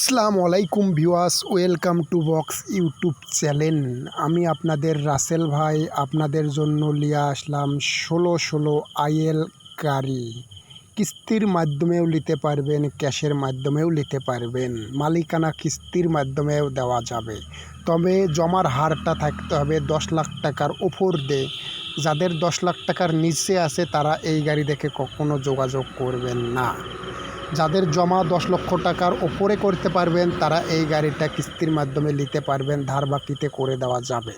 আসসালামু আলাইকুম viewers, welcome to box YouTube channel. আমি আপনাদের রাসেল ভাই, আপনাদের জন্য নিয়ে আসলাম ষোলো ষোলো আইএল গাড়ি। কিস্তির মাধ্যমেও নিতে পারবেন, ক্যাশের মাধ্যমেও নিতে পারবেন। মালিকানা কিস্তির মাধ্যমেও দেওয়া যাবে। তবে জমার হারটা থাকতে হবে দশ লাখ টাকার ওপর দিয়ে। যাদের দশ লাখ টাকার নিচে আছে, তারা এই গাড়ি দেখে কখনো যোগাযোগ করবেন না। যাদের জমা দশ লক্ষ টাকার ওপরে করতে পারবেন, তারা এই গাড়িটা কিস্তির মাধ্যমে নিতে পারবেন। ধার বাকিতে করে দেওয়া যাবে।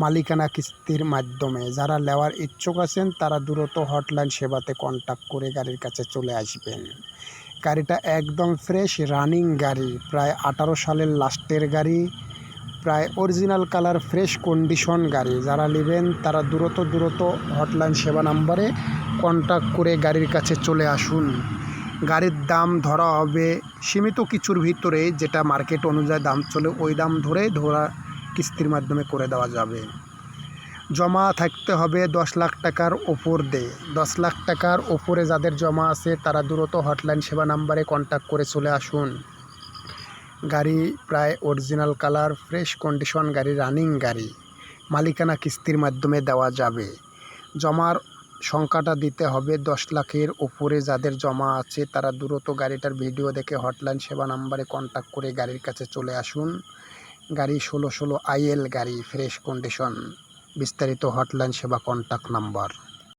মালিকানা কিস্তির মাধ্যমে। যারা নেওয়ার ইচ্ছুক আছেন, তারা দ্রুত হটলাইন সেবাতে কন্ট্যাক্ট করে গাড়ির কাছে চলে আসবেন। গাড়িটা একদম ফ্রেশ রানিং গাড়ি। প্রায় আঠারো সালের লাস্টের গাড়ি। প্রায় অরিজিনাল কালার ফ্রেশ কন্ডিশন গাড়ি। যারা নেবেন, তারা দ্রুত দ্রুত হটলাইন সেবা নাম্বারে কন্ট্যাক্ট করে গাড়ির কাছে চলে আসুন। গাড়ির দাম ধরা হবে সীমিত কিছুর ভিতরে, যেটা মার্কেট অনুযায়ী দাম চলে ওই দাম ধরে ধরা কিস্তির মাধ্যমে করে দেওয়া যাবে। জমা থাকতে হবে দশ লাখ টাকার ওপর দিয়ে। দশ লাখ টাকার ওপরে যাদের জমা আছে, তারা দ্রুত হটলাইন সেবা নাম্বারে কন্ট্যাক্ট করে চলে আসুন। গাড়ি প্রায় অরিজিনাল কালার ফ্রেশ কন্ডিশন গাড়ি রানিং গাড়ি। মালিকানা কিস্তির মাধ্যমে দেওয়া যাবে। জমার সংখ্যাটা দিতে হবে দশ লাখের ওপরে যাদের জমা আছে, তারা দ্রুত গাড়িটার ভিডিও দেখে হটলাইন সেবা নাম্বারে কন্ট্যাক্ট করে গাড়ির কাছে চলে আসুন। গাড়ি ষোলো ষোলো আইএল গাড়ি, ফ্রেশ কন্ডিশন। বিস্তারিত হটলাইন সেবা কন্ট্যাক্ট নাম্বার